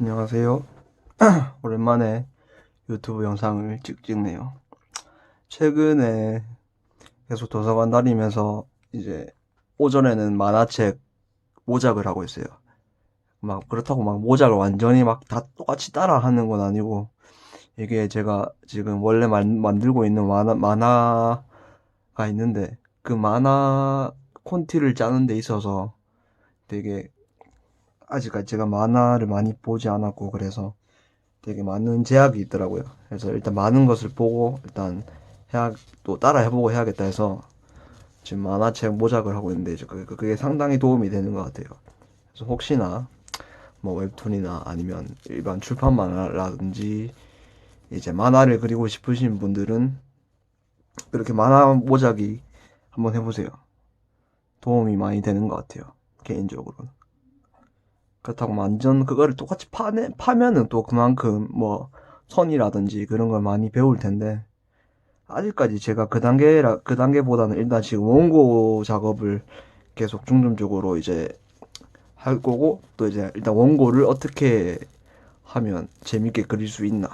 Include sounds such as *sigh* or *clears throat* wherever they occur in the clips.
안녕하세요. *clears throat* 오랜만에 유튜브 영상을 찍 찍네요. 최근에 계속 도서관 다니면서 이제 오전에는 만화책 모작을 하고 있어요. 막 그렇다고 막 모작을 완전히 막 다 똑같이 따라 하는 건 아니고 이게 제가 지금 원래 만, 만들고 있는 만화, 만화가 있는데 그 만화 콘티를 짜는 데 있어서 되게 아직까지 제가 만화를 많이 보지 않았고 그래서 되게 많은 제약이 있더라고요. 그래서 일단 많은 것을 보고 일단 해야 또 따라 해보고 해야겠다 해서 지금 만화책 모작을 하고 있는데 그게, 그게 상당히 도움이 되는 것 같아요. 그래서 혹시나 뭐 웹툰이나 아니면 일반 출판 만화라든지 이제 만화를 그리고 싶으신 분들은 그렇게 만화 모작이 한번 해보세요. 도움이 많이 되는 것 같아요. 개인적으로는. 그렇다고 완전 그거를 똑같이 파내, 파면은 또 그만큼 뭐 선이라든지 그런 걸 많이 배울 텐데 아직까지 제가 그 단계라 그 단계보다는 일단 지금 원고 작업을 계속 중점적으로 이제 할 거고 또 이제 일단 원고를 어떻게 하면 재밌게 그릴 수 있나.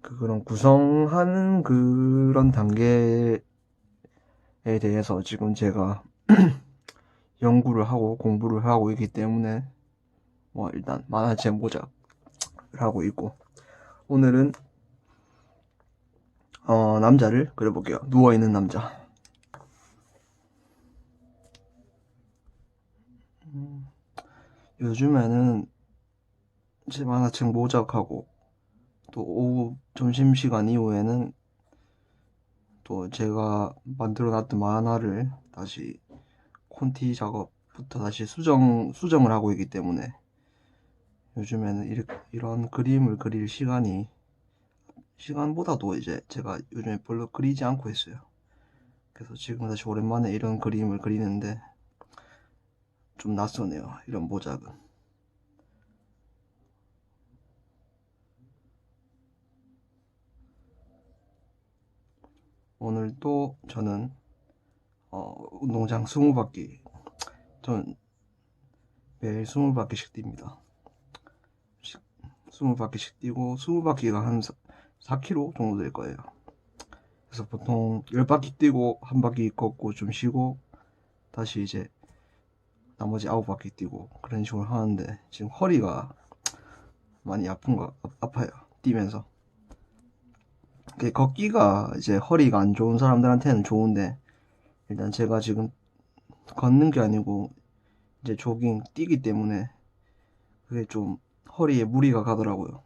그 그런 구성하는 그런 단계에 대해서 지금 제가 *clears throat* 연구를 하고 공부를 하고 있기 때문에 뭐 일단 만화책 모작을 하고 있고. 오늘은 어 남자를 그려볼게요. 누워 있는 남자. 음, 요즘에는 제 만화책 모작하고 또 오후 점심시간 이후에는 또 제가 만들어 놨던 만화를 다시 콘티 작업부터 다시 수정 수정을 하고 있기 때문에 요즘에는 이렇, 이런 그림을 그릴 시간이 시간보다도 이제 제가 요즘에 별로 그리지 않고 있어요. 그래서 지금 다시 오랜만에 이런 그림을 그리는데 좀 낯서네요. 이런 모작은. 오늘 또 저는 어, 운동장 20바퀴 전 매일 20바퀴씩 뜁니다. 20바퀴씩 뛰고 20바퀴가 한 4km 정도 될 거예요. 그래서 보통 10바퀴 뛰고 한 바퀴 걷고 좀 쉬고 다시 이제 나머지 9바퀴 뛰고 그런 식으로 하는데 지금 허리가 많이 아픈 거 아 파요. 뛰면서. 걷기가 이제 허리가 안 좋은 사람들한테는 좋은데 일단 제가 지금 걷는 게 아니고 이제 조깅 뛰기 때문에 그게 좀 허리에 무리가 가더라고요.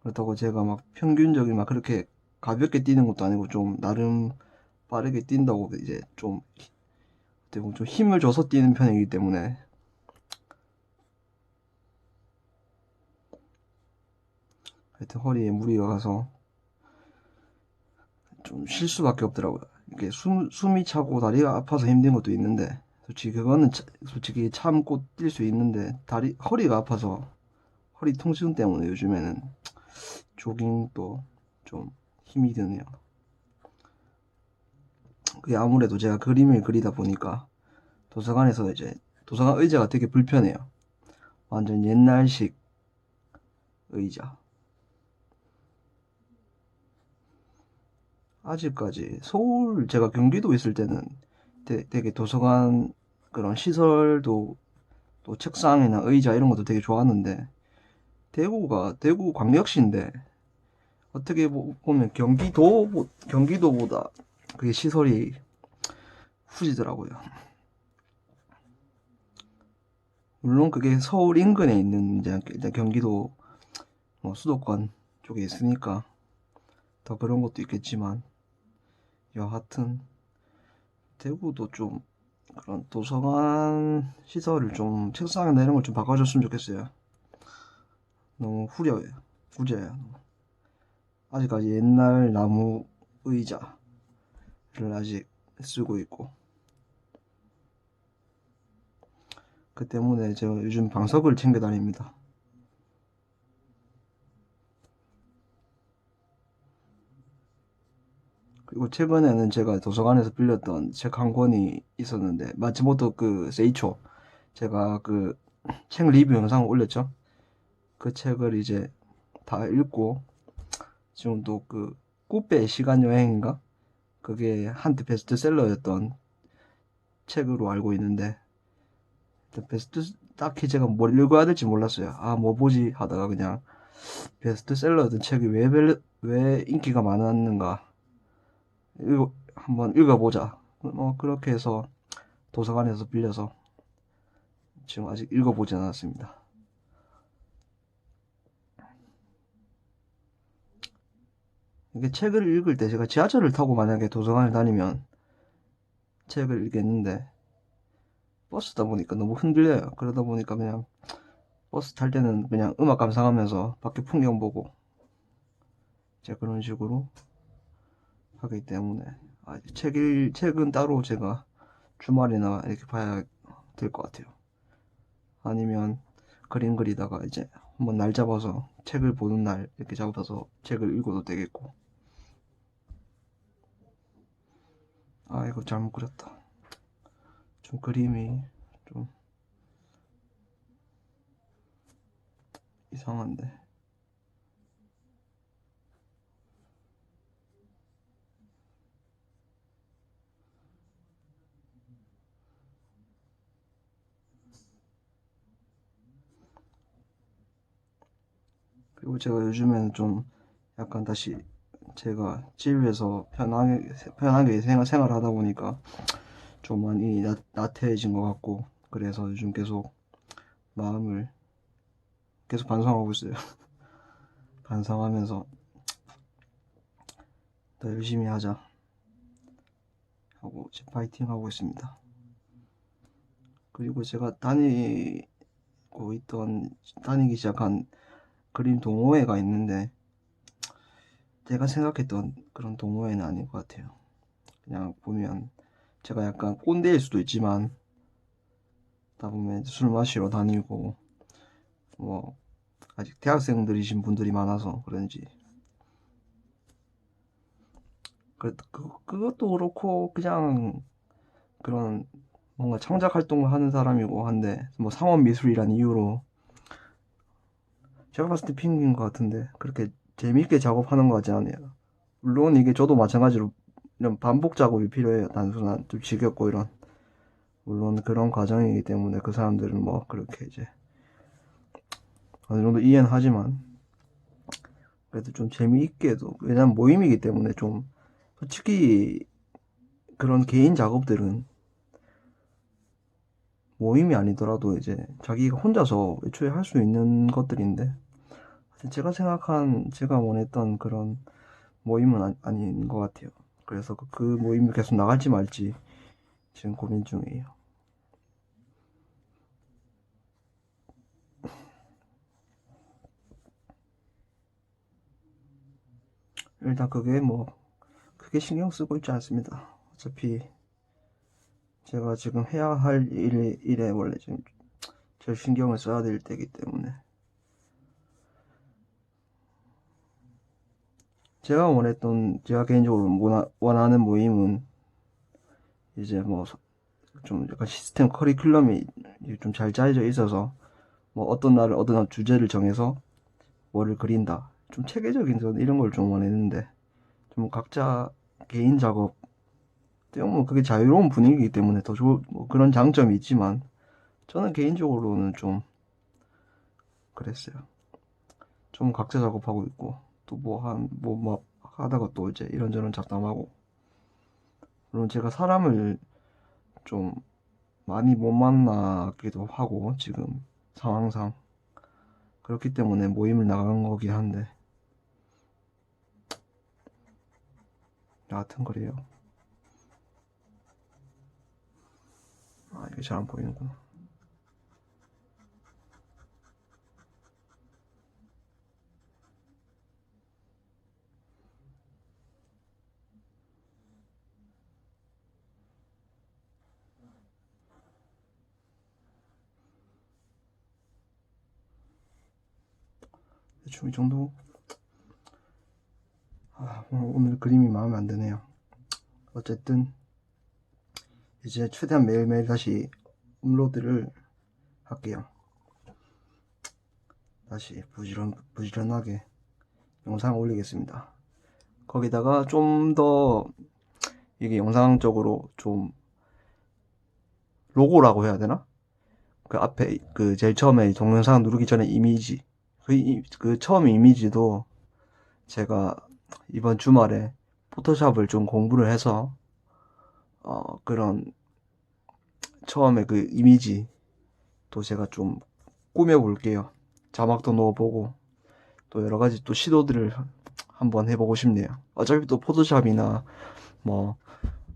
그렇다고 제가 막 평균적인 막 그렇게 가볍게 뛰는 것도 아니고 좀 나름 빠르게 뛴다고 이제 좀좀 힘을 줘서 뛰는 편이기 때문에 하여튼 허리에 무리가 가서 좀 쉴 수밖에 없더라고요. 이게 숨, 숨이 차고 다리가 아파서 힘든 것도 있는데 솔직히 그거는 차, 솔직히 참고 뛸 수 있는데 다리 허리가 아파서 허리 통증 때문에 요즘에는 조깅도 좀 힘이 드네요. 그게 아무래도 제가 그림을 그리다 보니까 도서관에서 이제 도서관 의자가 되게 불편해요. 완전 옛날식 의자. 아직까지 서울 제가 경기도 있을 때는 되, 되게 도서관 그런 시설도 또 책상이나 의자 이런 것도 되게 좋았는데 대구가 대구 광역시인데 어떻게 보면 경기도 경기도보다 그게 시설이 후지더라고요. 물론 그게 서울 인근에 있는 이제 경기도 뭐 수도권 쪽에 있으니까 더 그런 것도 있겠지만 여하튼 대구도 좀 그런 도서관 시설을 좀 책상이나 이런 걸 좀 바꿔줬으면 좋겠어요. 너무 후려해요. 후져요. 아직까지 옛날 나무 의자를 아직 쓰고 있고 그 때문에 제가 요즘 방석을 챙겨 다닙니다. 그리고 최근에는 제가 도서관에서 빌렸던 책 한 권이 있었는데 마치모토 그 세이초 제가 그 책 리뷰 영상을 올렸죠. 그 책을 이제 다 읽고 지금 또그 꾸페 시간 여행인가 그게 한때 베스트셀러였던 책으로 알고 있는데 베스트 딱히 제가 뭘 읽어야 될지 몰랐어요. 아 뭐 보지 하다가 그냥 베스트셀러였던 책이 왜, 벨- 왜 인기가 많았는가 읽어, 한번 읽어보자. 뭐 그렇게 해서 도서관에서 빌려서 지금 아직 읽어보지 않았습니다. 이게 책을 읽을 때 제가 지하철을 타고 만약에 도서관을 다니면 책을 읽겠는데 버스다 보니까 너무 흔들려요. 그러다 보니까 그냥 버스 탈 때는 그냥 음악 감상하면서 밖에 풍경 보고 이제 그런 식으로 하기 때문에 아, 책 읽, 책은 따로 제가 주말이나 이렇게 봐야 될 것 같아요. 아니면 그림 그리다가 이제 한번 날 잡아서 책을 보는 날 이렇게 잡아서 책을 읽어도 되겠고. 아, 이거 잘못 그렸다. 좀 그림이 좀 이상한데. 그리고 제가 요즘에는 좀 약간 다시 제가 집에서 편하게, 편하게 생활, 생활을 하다 보니까 좀 많이 나, 나태해진 것 같고, 그래서 요즘 계속 마음을 계속 반성하고 있어요. *laughs* 반성하면서 더 열심히 하자 하고 파이팅 하고 있습니다. 그리고 제가 다니고 있던, 다니기 시작한 그림 동호회가 있는데 제가 생각했던 그런 동호회는 아닌 것 같아요. 그냥 보면 제가 약간 꼰대일 수도 있지만 다 보면 술 마시러 다니고 뭐 아직 대학생들이신 분들이 많아서 그런지 그, 그 그것도 그렇고 그냥 그런 뭔가 창작 활동을 하는 사람이고 한데 뭐 상업 미술이란 이유로 제가 봤을 때 핑계인 것 같은데 그렇게 재미있게 작업하는 거 같지 않아요. 물론 이게 저도 마찬가지로 이런 반복 작업이 필요해요. 단순한 좀 지겹고 이런 물론 그런 과정이기 때문에 그 사람들은 뭐 그렇게 이제 어느 정도 이해는 하지만 그래도 좀 재미있게도 왜냐면 모임이기 때문에 좀 솔직히 그런 개인 작업들은 모임이 아니더라도 이제 자기가 혼자서 애초에 할 수 있는 것들인데 제가 생각한 제가 원했던 그런 모임은 아, 아닌 것 같아요. 그래서 그, 그 모임을 계속 나갈지 말지 지금 고민 중이에요. 일단 그게 뭐 크게 신경 쓰고 있지 않습니다. 어차피 제가 지금 해야 할 일, 일에 원래 지금 제일 신경을 써야 될 때이기 때문에. 제가 원했던 제가 개인적으로 원하, 원하는 모임은 이제 뭐 좀 약간 시스템 커리큘럼이 좀 잘 짜여져 있어서 뭐 어떤 날을 어떤 주제를 정해서 뭐를 그린다. 좀 체계적인 이런 걸 좀 원했는데 좀 각자 개인 작업 뭐 그게 자유로운 분위기이기 때문에 더 좋은 뭐 그런 장점이 있지만 저는 개인적으로는 좀 그랬어요. 좀 각자 작업하고 있고 또 뭐 한 뭐 막 하다가 또 이제 이런저런 잡담하고 물론 제가 사람을 좀 많이 못 만나기도 하고 지금 상황상 그렇기 때문에 모임을 나간 거긴 한데 여하튼 그래요. 아, 이게 잘 안 보이는구나. 대충 이 정도? 아, 오늘, 오늘 그림이 마음에 안 드네요. 어쨌든, 이제 최대한 매일매일 다시 업로드를 할게요. 다시 부지런, 부지런하게 영상 올리겠습니다. 거기다가 좀 더 이게 영상적으로 좀 로고라고 해야 되나? 그 앞에 그 제일 처음에 동영상 누르기 전에 이미지 그, 이- 그 처음 이미지도 제가 이번 주말에 포토샵을 좀 공부를 해서 어 그런 처음에 그 이미지 또 제가 좀 꾸며 볼게요. 자막도 넣어보고 또 여러 가지 또 시도들을 한번 해보고 싶네요. 어차피 또 포토샵이나 뭐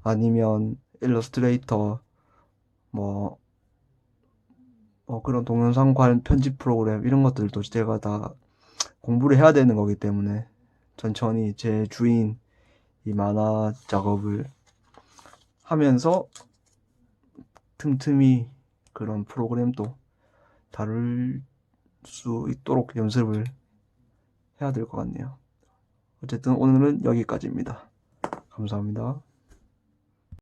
아니면 일러스트레이터 뭐, 뭐 그런 동영상 관 편집 프로그램 이런 것들도 제가 다 공부를 해야 되는 거기 때문에 천천히 제 주인 이 만화 작업을 하면서 틈틈이 그런 프로그램도 다룰 수 있도록 연습을 해야 될 것 같네요. 어쨌든 오늘은 여기까지입니다. 감사합니다.